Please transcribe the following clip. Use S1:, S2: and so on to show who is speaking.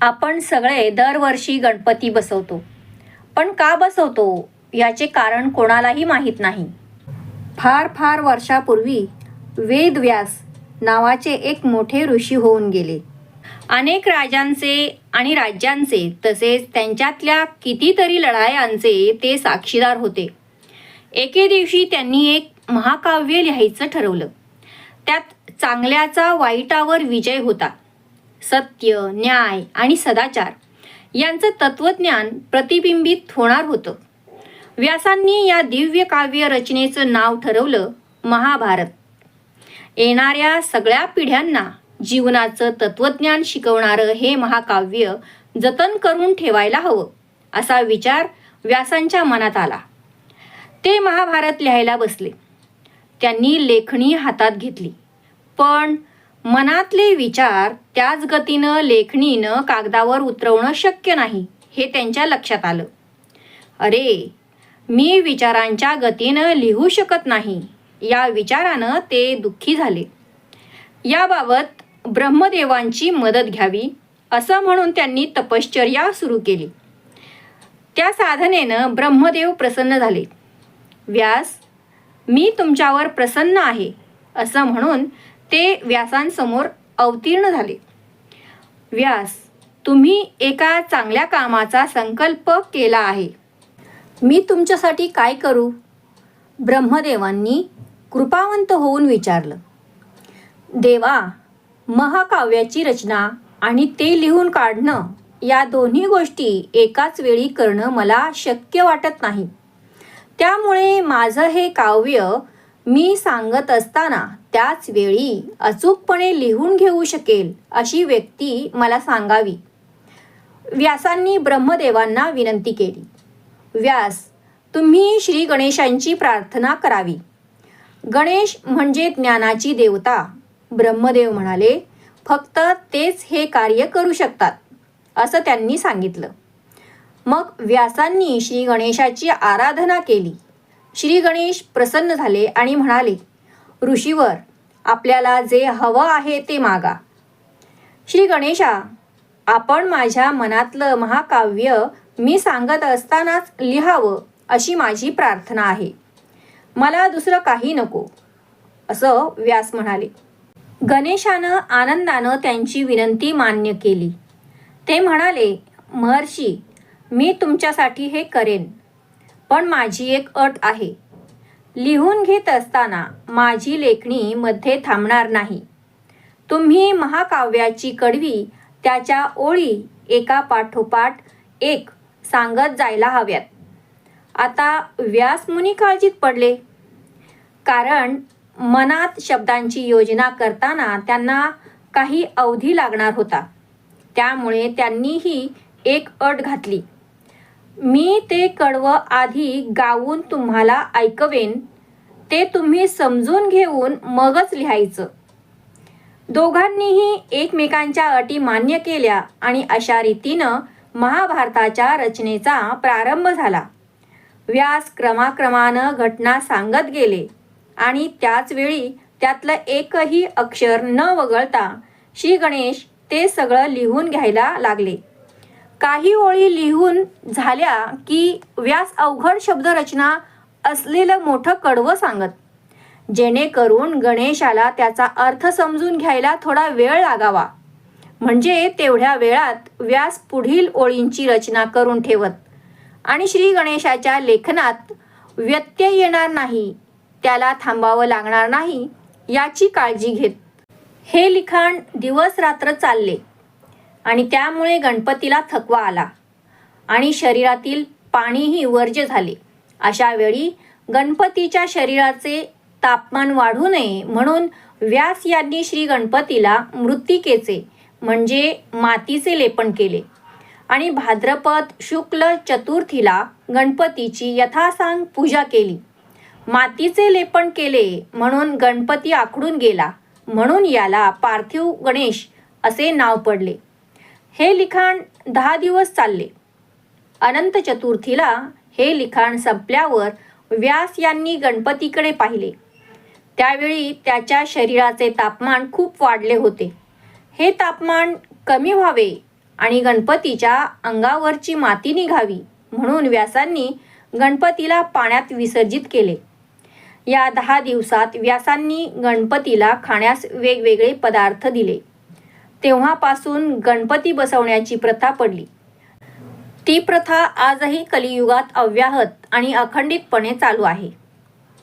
S1: आपण सगळे दरवर्षी गणपती बसवतो. पण का बसवतो? याचे कारण कोणालाही माहीत नाही. फार फार वर्षापूर्वी वेदव्यास नावाचे एक मोठे ऋषी होऊन गेले. अनेक राजांचे आणि राज्यांचे तसेच त्यांच्यातल्या कितीतरी लढायांचे ते साक्षीदार होते. एके दिवशी त्यांनी एक महाकाव्य लिहायचं ठरवलं. त्यात चांगल्याचा वाईटावर विजय होता. सत्य न्याय आणि सदाचार यांचं तत्वज्ञान प्रतिबिंबित होणार होतं. व्यासांनी या दिव्य काव्य रचनेचं नाव ठरवलं महाभारत. येणाऱ्या सगळ्या पिढ्यांना जीवनाचं तत्वज्ञान शिकवणारं हे महाकाव्य जतन करून ठेवायला हवं असा विचार व्यासांच्या मनात आला. ते महाभारत लिहायला बसले. त्यांनी लेखणी हातात घेतली. पण मनातले विचार त्याच गतीनं लेखणीनं कागदावर उतरवणं शक्य नाही हे त्यांच्या लक्षात आलं. अरे मी विचारांच्या गतीनं लिहू शकत नाही. या विचारानं ते दुःखी झाले. याबाबत ब्रह्मदेवांची मदत घ्यावी असं म्हणून त्यांनी तपश्चर्या सुरू केली. त्या साधनेनं ब्रह्मदेव प्रसन्न झाले. व्यास मी तुमच्यावर प्रसन्न आहे असं म्हणून ते व्यासांसमोर अवतीर्ण झाले. व्यास तुम्ही एका चांगल्या कामाचा संकल्प केला आहे. मी तुमच्यासाठी काय करू? ब्रह्मदेवांनी कृपावंत होऊन विचारलं. देवा महाकाव्याची रचना आणि ते लिहून काढणं या दोन्ही गोष्टी एकाच वेळी करणं मला शक्य वाटत नाही. त्यामुळे माझं हे काव्य मी सांगत असताना त्याच वेळी अचूकपणे लिहून घेऊ शकेल अशी व्यक्ती मला सांगावी. व्यासांनी ब्रह्मदेवांना विनंती केली. व्यास तुम्ही श्री गणेशांची प्रार्थना करावी. गणेश म्हणजे ज्ञानाची देवता. ब्रह्मदेव म्हणाले फक्त तेच हे कार्य करू शकतात असं त्यांनी सांगितलं. मग व्यासांनी श्री गणेशाची आराधना केली. श्री गणेश प्रसन्न झाले आणि म्हणाले ऋषीवर आपल्याला जे हवं आहे ते मागा. श्री गणेशा आपण माझ्या मनातलं महाकाव्य मी सांगत असतानाच लिहावं अशी माझी प्रार्थना आहे. मला दुसरं काही नको असं व्यास म्हणाले. गणेशानं आनंदानं त्यांची विनंती मान्य केली. ते म्हणाले महर्षी मी तुमच्यासाठी हे करेन पण माझी एक अट आहे. लिहून घेत असताना माझी लेखणी मध्ये थांबणार नाही. तुम्ही महाकाव्याची कडवी त्याच्या ओळी एका पाठोपाठ एक सांगत जायला हव्यात. आता व्यासमुनी काळजीत पडले. कारण मनात शब्दांची योजना करताना त्यांना काही अवधी लागणार होता. त्यामुळे त्यांनीही एक अट घातली. मी ते कडवं आधी गाऊन तुम्हाला ऐकवेन ते तुम्ही समजून घेऊन मगच लिहायचं. दोघांनीही एकमेकांच्या अटी मान्य केल्या आणि अशा रीतीनं महाभारताच्या रचनेचा प्रारंभ झाला. व्यास क्रमाक्रमानं घटना सांगत गेले आणि त्याच वेळी त्यातलं एकही अक्षर न वगळता श्री गणेश ते सगळं लिहून घ्यायला लागले. काही ओळी लिहून झाल्या की व्यास अवघड शब्दरचना असलेलं मोठं कडवं सांगत. जेणेकरून गणेशाला त्याचा अर्थ समजून घ्यायला थोडा वेळ लागावा. म्हणजे तेवढ्या वेळात व्यास पुढील ओळींची रचना करून ठेवत. आणि श्री गणेशाच्या लेखनात व्यत्यय येणार नाही त्याला थांबावं लागणार नाही याची काळजी घेत. हे लिखाण दिवस रात्र चालले. आणि त्यामुळे गणपतीला थकवा आला. आणि शरीरातील पाणीही वर्ज्य झाले. अशा वेळी गणपतीच्या शरीराचे तापमान वाढू नये म्हणून व्यास यांनी श्री गणपतीला मृत्तिकेचे म्हणजे मातीचे लेपन केले. आणि भाद्रपद शुक्ल चतुर्थीला गणपतीची यथासांग पूजा केली. मातीचे लेपन केले म्हणून गणपती आखडून गेला म्हणून याला पार्थिव गणेश असे नाव पडले. हे लिखाण दहा दिवस चालले. अनंत चतुर्थीला हे लिखाण संपल्यावर व्यास यांनी गणपतीकडे पाहिले. त्यावेळी त्याच्या शरीराचे तापमान खूप वाढले होते. हे तापमान कमी व्हावे आणि गणपतीच्या अंगावरची माती निघावी म्हणून व्यासांनी गणपतीला पाण्यात विसर्जित केले. या दहा दिवसात व्यासांनी गणपतीला खाण्यास वेगवेगळे पदार्थ दिले. तेव्हापासून गणपती बसवण्याची प्रथा पडली. ती प्रथा आजही कलियुगात अव्याहत आणि अखंडितपणे चालू आहे.